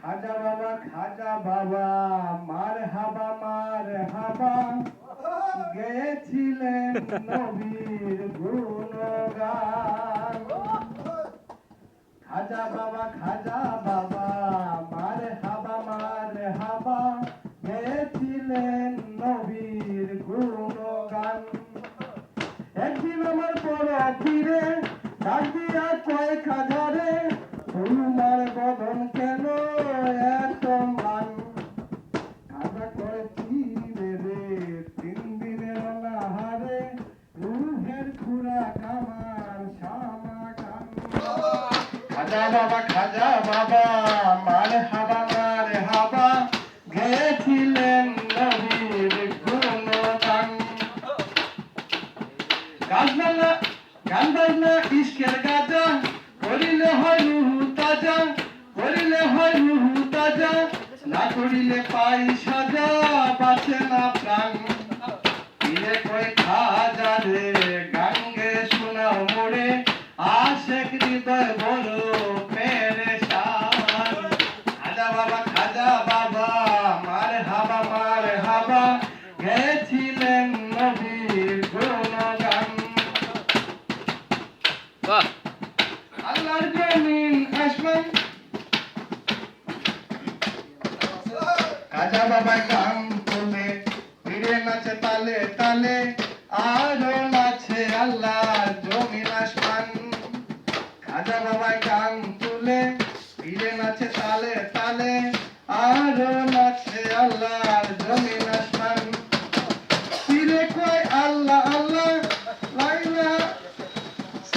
খাজা বাবা খাজা বাবা মার হাবা মার হাবা গেছিলেন নবীর গুণগান। খাজা বাবা খাজা বাবা মার হাবা মার হাবা গেছিলেন নবীর গুণগান। একদিন আমার বড় ফিরে ডাক দিয়া কয়েক হাজারে তোমার বদন কেন এত মান? কাজা করে ফিরে রে তিন দিনের অনাহারে? রুহের খুরা কামার সামাগান খাজা বাবা খাজা বাবা, মার হাবা মার হাবা, গেছিলেন নবীর গুণগান গান বাজনা গান বাজনা ইশকের করিলে পাই সাজা বাঁচে না প্রাণ। ইয়ে কই খাজা রে গাঙ্গে শোনাও মোরে। আশেক হৃদয় বড় পেরেশান খাজা বাবা খাজা বাবা মার হাবা মার হাবা। গেছিলেন নবীর গুণগান। আল্লাহর জমিন আসমান খাজা বাবা গান তোলে ফিরে নাচে তালে তালে আরও নাচে আল্লাহ জমিন আসমান রাজা বাবা গান তুলে ফিরে নাচে তালে তালে আরও নাচে আল্লাহ